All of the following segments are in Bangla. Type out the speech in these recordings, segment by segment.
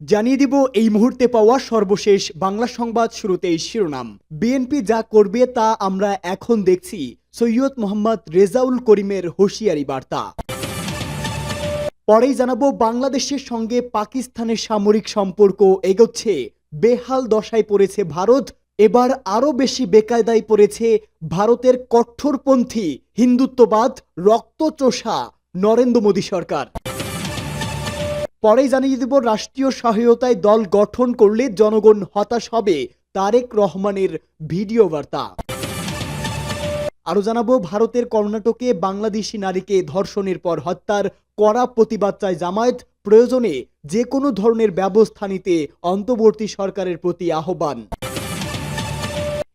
জানিয়ে দিব এই মুহূর্তে পাওয়া সর্বশেষ বাংলা সংবাদ শুরুতেই শিরোনাম। বিএনপি যা করবে তা আমরা এখন দেখছি। সৈয়দ মোহাম্মদ রেজাউল করিমের হুঁশিয়ারি বার্তা। পরেই জানাব বাংলাদেশের সঙ্গে পাকিস্তানের সামরিক সম্পর্ক এগোচ্ছে। বেহাল দশায় পড়েছে ভারত, এবার আরও বেশি বেকায়দায় পড়েছে ভারতের কঠোরপন্থী হিন্দুত্ববাদ, রক্তচোষা নরেন্দ্র মোদী সরকার। পরেই জানিয়ে দেব, রাষ্ট্রীয় সহায়তায় দল গঠন করলে জনগণ হতাশ হবে। তারেক রহমানের ভিডিও বার্তা। আরও জানাব, ভারতের কর্ণাটকে বাংলাদেশি নারীকে ধর্ষণের পর হত্যার কড়া প্রতিবাদ চায় জামায়াত। প্রয়োজনে যে কোনো ধরনের ব্যবস্থা নিতে অন্তর্বর্তী সরকারের প্রতি আহ্বান।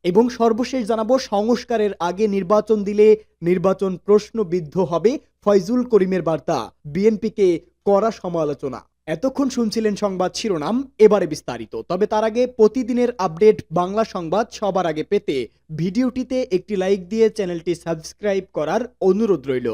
এবং সর্বশেষ জানাব, সংস্কারের আগে নির্বাচন দিলে নির্বাচন প্রশ্নবিদ্ধ হবে, ফয়জুল করিমের বার্তা। বিএনপিকে কড়া সমালোচনা। এতক্ষণ শুনছিলেন সংবাদ শিরোনাম, এবারে বিস্তারিত। তবে তার আগে প্রতিদিনের আপডেট বাংলা সংবাদ সবার আগে পেতে ভিডিওটিতে একটি লাইক দিয়ে চ্যানেলটি সাবস্ক্রাইব করার অনুরোধ রইল।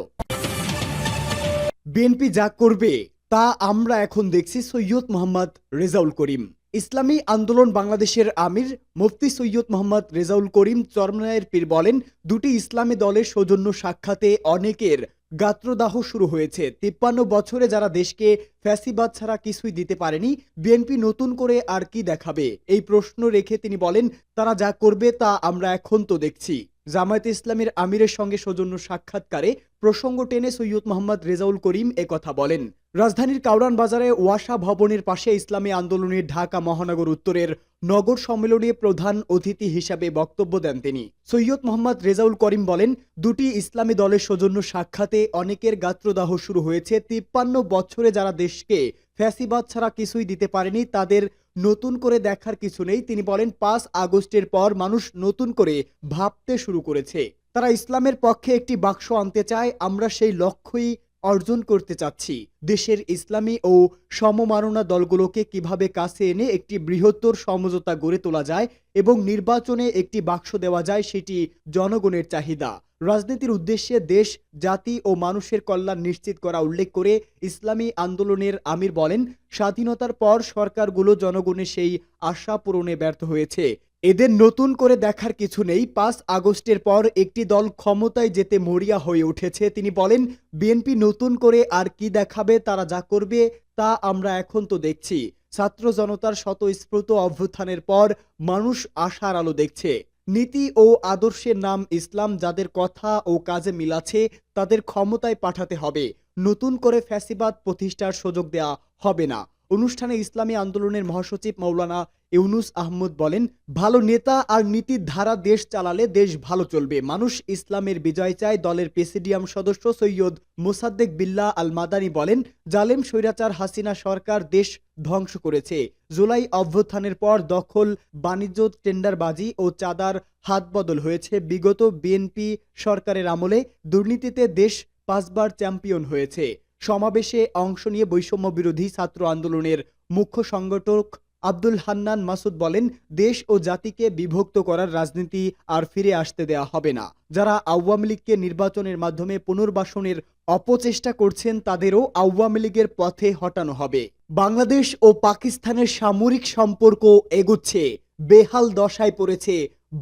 বিএনপি যা করবে, তা আমরা এখন দেখছি সৈয়দ মোহাম্মদ রেজাউল করিম। ইসলামী আন্দোলন বাংলাদেশের আমির মুফতি সৈয়দ মোহাম্মদ রেজাউল করিম চরমনায়ের পীর বলেন, দুটি ইসলামী দলের সৌজন্য সাক্ষাতে অনেকের গাত্রদাহ শুরু হয়েছে। তিপ্পান্ন বছরে যারা দেশকে ফ্যাসিবাদ ছাড়া কিছুই দিতে পারেনি, বিএনপি নতুন করে আর কি দেখাবে? এই প্রশ্ন রেখে তিনি বলেন, তারা যা করবে তা আমরা এখন তো দেখছি। জামায়াতে ইসলামের আমিরের সঙ্গে সৌজন্য সাক্ষাৎকারে প্রসঙ্গ টেনে সৈয়দ মোহাম্মদ রেজাউল করিম কথা বলেন। রাজধানীর কাউরান বাজারে ওয়াসা ভবনের পাশে ইসলামী আন্দোলনের ঢাকা মহানগর উত্তরের নগর সম্মেলনে প্রধান অতিথি হিসাবে বক্তব্য দেন তিনি। সৈয়দ মোহাম্মদ রেজাউল করিম বলেন, দুটি ইসলামী দলের সৌজন্য সাক্ষাতে অনেকের গাত্রদাহ শুরু হয়েছে। তিপ্পান্ন বছরে যারা দেশকে ফ্যাসিবাদ ছাড়া কিছুই দিতে পারেনি, তাদের নতুন করে দেখার কিছু নেই। তিনি বলেন, পাঁচ আগস্টের পর মানুষ নতুন করে ভাবতে শুরু করেছে। তারা ইসলামের পক্ষে একটি বাক্স আনতে চায়, আমরা সেই লক্ষ্যই অর্জন করতে চাচ্ছি। দেশের ইসলামী ও সমমাননা দলগুলোকে কীভাবে কাছে এনে একটি বৃহত্তর সমঝোতা গড়ে তোলা যায় এবং নির্বাচনে একটি বাক্স দেওয়া যায় সেটি জনগণের চাহিদা। রাজনীতির উদ্দেশ্যে দেশ, জাতি ও মানুষের কল্যাণ নিশ্চিত করা উল্লেখ করে ইসলামী আন্দোলনের আমির বলেন, স্বাধীনতার পর সরকারগুলো জনগণের সেই আশা পূরণে ব্যর্থ হয়েছে। এদের নতুন করে দেখার কিছু নেই। পাঁচ আগস্টের পর একটি দল ক্ষমতায় যেতে মরিয়া হয়ে উঠেছে। তিনি বলেন, বিএনপি নতুন করে আর কি দেখাবে, তারা যা করবে, তা আমরা এখন তো দেখছি। ছাত্র জনতার স্বতঃস্ফূর্ত অভ্যুত্থানের পর মানুষ আশার আলো দেখছে। নীতি ও আদর্শের নাম ইসলাম, যাদের কথা ও কাজে মিলাছে তাদের ক্ষমতায় পাঠাতে হবে। নতুন করে ফ্যাসিবাদ প্রতিষ্ঠার সুযোগ দেয়া হবে না। অনুষ্ঠানে ইসলামী আন্দোলনের মহাসচিব মৌলানা ইউনুস আহমদ বলেন, ভালো নেতা আর নীতির ধারা দেশ চালালে দেশ ভালো চলবে। মানুষ ইসলামের বিজয় চায়। দলের প্রেসিডিয়াম সদস্য সৈয়দ মোসাদ্দেক বিল্লা আল মাদানি বলেন, জালেম স্বৈরাচার হাসিনা সরকার দেশ ধ্বংস করেছে। জুলাই অভ্যুত্থানের পর দখল, বাণিজ্য টেন্ডারবাজি ও চাঁদার হাত বদল হয়েছে। বিগত বিএনপি সরকারের আমলে দুর্নীতিতে দেশ পাঁচবার চ্যাম্পিয়ন হয়েছে। সমাবেশে অংশ নিয়ে বৈষম্য বিরোধী ছাত্র আন্দোলনের মুখ্য সংগঠক আব্দুল হান্নান মাসুদ বলেন, দেশ ও জাতিকে বিভক্ত করার রাজনীতি আর ফিরে আসতে দেয়া হবে না। যারা আওয়ামী লীগকে নির্বাচনের মাধ্যমে পুনর্বাসনের অপচেষ্টা করছেন, তাদেরও আওয়ামী লীগের পথে হটানো হবে। বাংলাদেশ ও পাকিস্তানের সামরিক সম্পর্ক এগুচ্ছে। বেহাল দশায় পড়েছে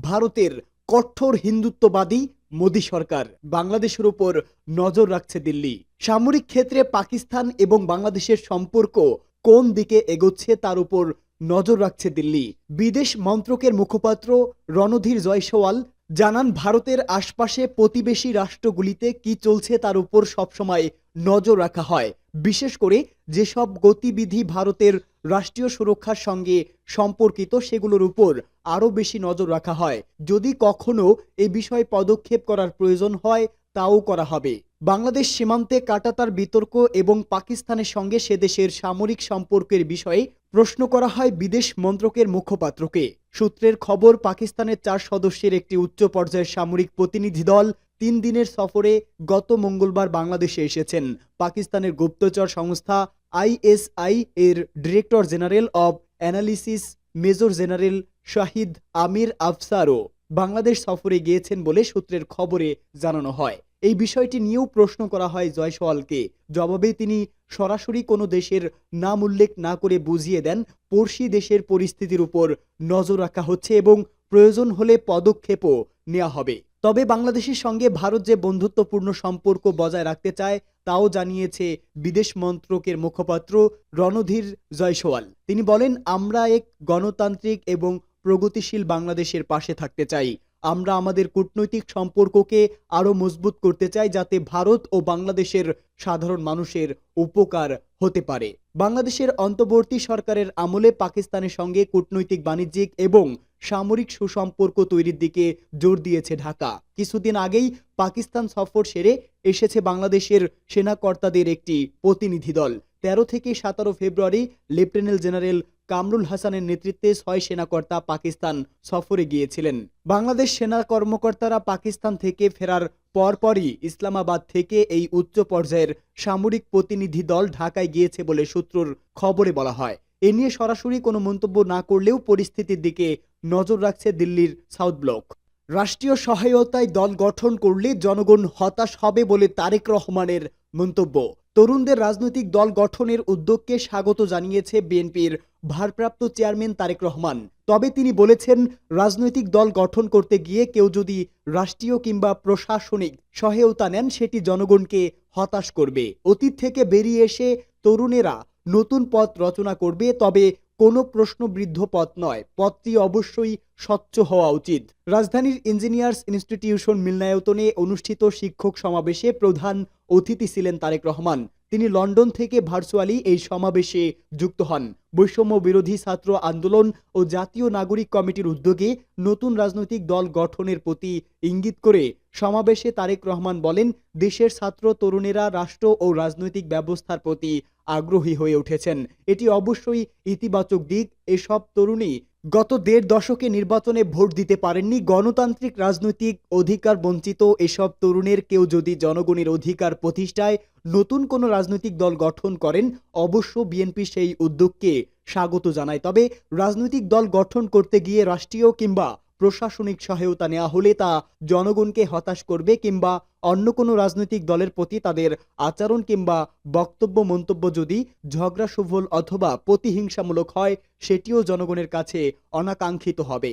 ভারতের কঠোর হিন্দুত্ববাদী মোদী সরকার বাংলাদেশের উপর নজর রাখছে দিল্লি। সামরিক ক্ষেত্রে পাকিস্তান এবং বাংলাদেশের সম্পর্ক কোন দিকে এগোচ্ছে তার উপর নজর রাখছে দিল্লি। বিদেশ মন্ত্রকের মুখপাত্র রণধীর জয়সওয়াল জানান, ভারতের আশপাশে প্রতিবেশী রাষ্ট্রগুলিতে কি চলছে তার উপর সবসময় নজর রাখা হয়। বিশেষ করে যেসব গতিবিধি ভারতের রাষ্ট্রীয় সুরক্ষার সঙ্গে সম্পর্কিত সেগুলোর উপর আরও বেশি নজর রাখা হয়। যদি কখনো এ বিষয়ে পদক্ষেপ করার প্রয়োজন হয়, তাও করা হবে। বাংলাদেশ সীমান্তে কাটাতার বিতর্ক এবং পাকিস্তানের সঙ্গে সে দেশের সামরিক সম্পর্কের বিষয়ে প্রশ্ন করা হয় বিদেশ মন্ত্রকের মুখপাত্রকে। সূত্রের খবর, পাকিস্তানের চার সদস্যের একটি উচ্চ পর্যায়ের সামরিক প্রতিনিধি দল তিন দিনের সফরে গত মঙ্গলবার বাংলাদেশে এসেছেন। পাকিস্তানের গুপ্তচর সংস্থা আইএসআই এর director general of analysis major general Shahid Amir আফসারও Bangladesh সফরে গিয়েছেন বলে সূত্রের খবরে জানানো হয়। এই বিষয়টি নিয়েও প্রশ্ন করা হয় জয়সওয়ালকে। জবাবে তিনি, সরাসরি কোনো দেশের নাম উল্লেখ না করে বুঝিয়ে দেন, পড়শি দেশের পরিস্থিতির উপর নজর রাখা হচ্ছে এবং প্রয়োজন হলে পদক্ষেপও নেওয়া হবে। তবে বাংলাদেশের সঙ্গে ভারত যে বন্ধুত্বপূর্ণ সম্পর্ক বজায় রাখতে চায়, তাও জানিয়েছে বিদেশ মন্ত্রকের মুখপাত্র রণধীর জয়সওয়াল। তিনি বলেন, আমরা এক গণতান্ত্রিক এবং প্রগতিশীল বাংলাদেশের পাশে থাকতে চাই। আমরা আমাদের কূটনৈতিক সম্পর্ককে আরও মজবুত করতে চাই যাতে ভারত ও বাংলাদেশের সাধারণ মানুষের উপকার হতে পারে। বাংলাদেশের অন্তর্বর্তী সরকারের আমলে পাকিস্তানের সঙ্গে কূটনৈতিক বাণিজ্যিক এবং সামরিক সুসম্পর্ক তৈরির দিকে জোর দিয়েছে ঢাকা। কিছুদিন আগেই পাকিস্তান সফর সেরে এসেছে বাংলাদেশের সেনাকর্তাদের একটি প্রতিনিধি দল। তেরো থেকে সতেরো ফেব্রুয়ারি লেফটেন্যান্ট জেনারেল কামরুল হাসানের নেতৃত্বে ছয় সেনাকর্তা পাকিস্তান সফরে গিয়েছিলেন। বাংলাদেশ সেনা কর্মকর্তারা পাকিস্তান থেকে ফেরার পরপরই ইসলামাবাদ থেকে এই উচ্চ পর্যায়ের সামরিক প্রতিনিধি দল ঢাকায় গিয়েছে বলে সূত্রর খবরে বলা হয়। এ নিয়ে সরাসরি কোনো মন্তব্য না করলেও পরিস্থিতির দিকে নজর রাখছে দিল্লির সাউথ ব্লক। রাষ্ট্রীয় সহায়তায় দল গঠন করলে জনগণ হতাশ হবে বলে তারেক রহমানের মন্তব্য। তরুণদের রাজনৈতিক দল গঠনের উদ্যোগকে স্বাগত জানিয়েছে বিএনপির ভারপ্রাপ্ত চেয়ারম্যান তারেক রহমান। তবে তিনি বলেছেন, রাজনৈতিক দল গঠন করতে গিয়ে কেউ যদি রাষ্ট্রীয় কিংবা প্রশাসনিক সহায়তা নেন, সেটি জনগণকে হতাশ করবে। অতীত থেকে বেরিয়ে এসে তরুণেরা নতুন পথ রচনা করবে, তবে কোনো প্রশ্নবৃদ্ধ পথ নয়। পথটি অবশ্যই স্বচ্ছ হওয়া উচিত। রাজধানীর ইঞ্জিনিয়ার্স ইনস্টিটিউশন মিলনায়তনে অনুষ্ঠিত শিক্ষক সমাবেশে প্রধান অতিথি ছিলেন তারেক রহমান। তিনি লন্ডন থেকে ভার্চুয়ালি এই সমাবেশে যুক্ত হন। বৈষম্য বিরোধী ছাত্র আন্দোলন ও জাতীয় নাগরিক কমিটির উদ্যোগে নতুন রাজনৈতিক দল গঠনের প্রতি ইঙ্গিত করে সমাবেশে তারেক রহমান বলেন, দেশের ছাত্র তরুণেরা রাষ্ট্র ও রাজনৈতিক ব্যবস্থার প্রতি আগ্রহী হয়ে উঠেছেন। এটি অবশ্যই ইতিবাচক দিক। এসব তরুণী গত দেড় দশকে নির্বাচনে ভোট দিতে পারেননি গণতান্ত্রিক রাজনৈতিক অধিকার বঞ্চিত এসব তরুণের। কেউ যদি জনগণের অধিকার প্রতিষ্ঠায় নতুন কোনো রাজনৈতিক দল গঠন করেন, অবশ্য বিএনপি সেই উদ্যোগকে স্বাগত জানায়। তবে রাজনৈতিক দল গঠন করতে গিয়ে রাষ্ট্রীয় কিংবা প্রশাসনিক সহায়তা নেওয়া হলে তা জনগণকে হতাশ করবে কিংবা অন্য কোনো রাজনৈতিক দলের প্রতি তাদের আচরণ কিংবা বক্তব্য, মন্তব্য যদি ঝগড়া, সুফল অথবা প্রতিহিংসামূলক হয়, সেটিও জনগণের কাছে অনাকাঙ্ক্ষিত হবে।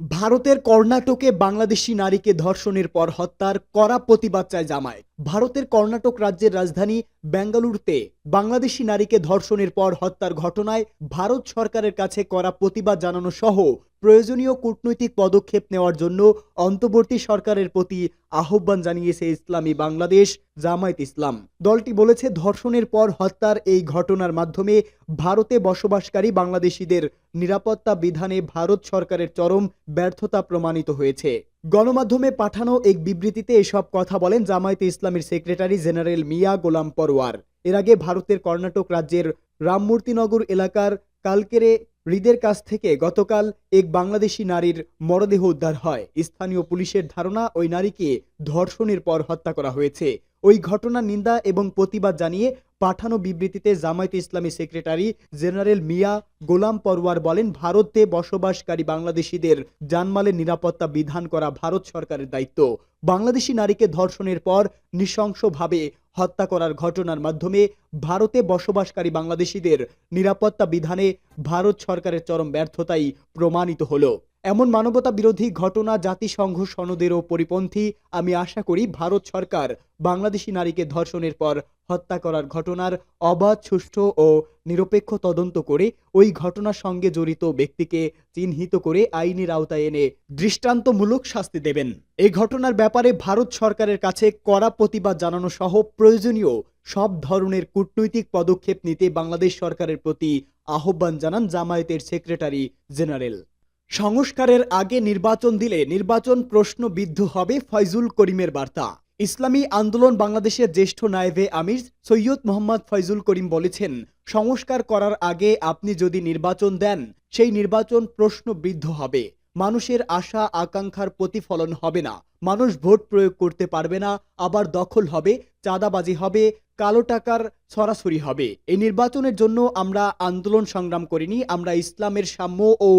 ভারতের কর্ণাটকে বাংলাদেশি নারীকে ধর্ষণের পর হত্যার কড়া প্রতিবাদ চায় জামায়াত। ভারতের কর্ণাটক রাজ্যের রাজধানী বেঙ্গালুরুতে বাংলাদেশি নারীকে ধর্ষণের পর হত্যার ঘটনায় ভারত সরকারের কাছে করা প্রতিবাদ জানানো সহ প্রয়োজনীয় কূটনৈতিক পদক্ষেপ নেওয়ার জন্য অন্তর্বর্তী সরকারের প্রতি আহ্বান জানিয়েছে ইসলামী বাংলাদেশ, জামায়াত ইসলাম। দলটি বলেছে, ধর্ষণের পর হত্যার এই ঘটনার মাধ্যমে ভারতে বসবাসকারী বাংলাদেশিদের নিরাপত্তা বিধানে ভারত সরকারের চরম ব্যর্থতা প্রমাণিত হয়েছে। গণমাধ্যমে পাঠানো এক বিবৃতিতে এসব কথা বলেন জামায়াতে ইসলামের সেক্রেটারি জেনারেল মিয়া গোলাম পরওয়ার এর আগে ভারতের কর্ণাটক রাজ্যের রামমূর্তিনগর এলাকার কালকেরে হৃদের কাছ থেকে গতকাল এক বাংলাদেশি নারীর মরদেহ উদ্ধার হয়। স্থানীয় পুলিশের ধারণা, ওই নারীকে ধর্ষণের পর হত্যা করা হয়েছে। ওই ঘটনার নিন্দা এবং প্রতিবাদ জানিয়ে পাঠানো বিবৃতিতে জামায়াতে ইসলামী সেক্রেটারি জেনারেল মিয়া গোলাম পরওয়ার বলেন, ভারতে বসবাসকারী বাংলাদেশিদের জানমালের নিরাপত্তা বিধান করা ভারত সরকারের দায়িত্ব। বাংলাদেশি নারীকে ধর্ষণের পর নৃশংসভাবে হত্যা করার ঘটনার মাধ্যমে ভারতে বসবাসকারী বাংলাদেশিদের নিরাপত্তা বিধানে ভারত সরকারের চরম ব্যর্থতাই প্রমাণিত হলো। এমন মানবতা বিরোধী ঘটনা জাতিসংঘ সনদেরও পরিপন্থী, আমি আশা করি ভারত সরকার বাংলাদেশি নারীকে ধর্ষণের পর হত্যা করার ঘটনার অবাধ, সুষ্ঠু ও নিরপেক্ষ তদন্ত করে ওই ঘটনার সঙ্গে জড়িত ব্যক্তিকে চিহ্নিত করে আইনের আওতায় এনে দৃষ্টান্তমূলক শাস্তি দেবেন। এই ঘটনার ব্যাপারে ভারত সরকারের কাছে কড়া প্রতিবাদ জানানো সহ প্রয়োজনীয় সব ধরনের কূটনৈতিক পদক্ষেপ নিতে বাংলাদেশ সরকারের প্রতি আহ্বান জানান জামায়াতের সেক্রেটারি জেনারেল। সংস্কারের আগে নির্বাচন দিলে নির্বাচন প্রশ্নবিদ্ধ হবে ফয়জুল করিমের বার্তা। ইসলামী আন্দোলন বাংলাদেশের জ্যেষ্ঠ নায়েবে আমির সৈয়দ মোহাম্মদ ফয়জুল করিম বলেছেন, সংস্কার করার আগে আপনি যদি নির্বাচন দেন, সেই নির্বাচন প্রশ্নবিদ্ধ হবে। মানুষের আশা আকাঙ্ক্ষার প্রতিফলন হবে না। মানুষ ভোট প্রয়োগ করতে পারবে না, আবার দখল হবে, চাঁদাবাজি হবে, কালো টাকার সরাসরি হবে। এই নির্বাচনের জন্য আমরা আন্দোলন সংগ্রাম করিনি, আমরা ইসলামের সাম্য ও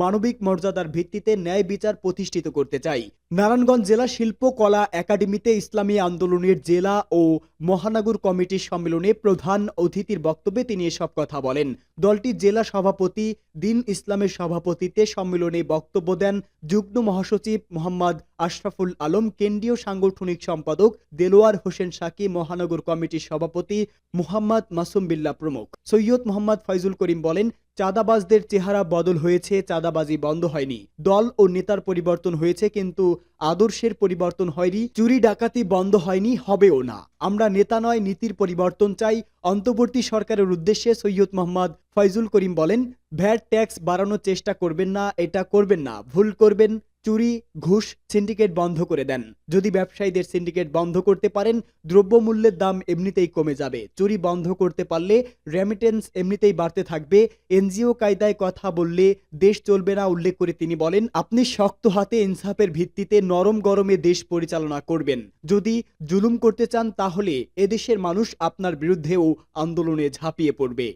মানবিক মর্যাদার ভিত্তিতে ন্যায় বিচার প্রতিষ্ঠিত করতে চাই। নারায়ণগঞ্জ জেলা শিল্পকলা একাডেমিতে ইসলামী আন্দোলনের জেলা ও মহানগর কমিটির সম্মেলনে প্রধান অতিথির বক্তব্যে তিনি এসব কথা বলেন। দলটির জেলা সভাপতি, দিন ইসলামের সভাপতিতে সম্মেলনে বক্তব্য দেন যুগ্ম মহাসচিব মোহাম্মদ আশরাফুল আলম, কেন্দ্রীয় সাংগঠনিক সম্পাদক দেলোয়ার হোসেন সাকি, মহানগর কমিটির সভাপতি মুহাম্মদ মাসুম বিল্লাহ প্রমুখ। সৈয়দ মোহাম্মদ ফয়জুল করিম বলেন, চাঁদাবাজদের চেহারা বদল হয়েছে, চাঁদাবাজি বন্ধ হয়নি। দল ও নেতার পরিবর্তন হয়েছে, কিন্তু আদর্শের পরিবর্তন হয়নি, চুরি ডাকাতি বন্ধ হয়নি, হবেও না। আমরা নেতা নয়, নীতির পরিবর্তন চাই। অন্তর্বর্তী সরকারের উদ্দেশ্যে সৈয়দ মোহাম্মদ ফয়জুল করিম বলেন, ভ্যাট ট্যাক্স বাড়ানোর চেষ্টা করবেন না, এটা করবেন না, ভুল করবেন চুরি, ঘুষ সিন্ডিকেট বন্ধ করে দেন। যদি ব্যবসায়ীদের সিন্ডিকেট বন্ধ করতে পারেন, দ্রব্যমূল্যের দাম এমনিতেই কমে যাবে। চুরি বন্ধ করতে পারলে রেমিটেন্স এমনিতেই বাড়তে থাকবে। এনজিও কায়দায় কথা বললে দেশ চলবে না উল্লেখ করে তিনি বলেন, আপনি শক্ত হাতে ইনসাফের ভিত্তিতে নরম গরমে দেশ পরিচালনা করবেন। যদি জুলুম করতে চান, তাহলে এদেশের মানুষ আপনার বিরুদ্ধেও আন্দোলনে ঝাঁপিয়ে পড়বে।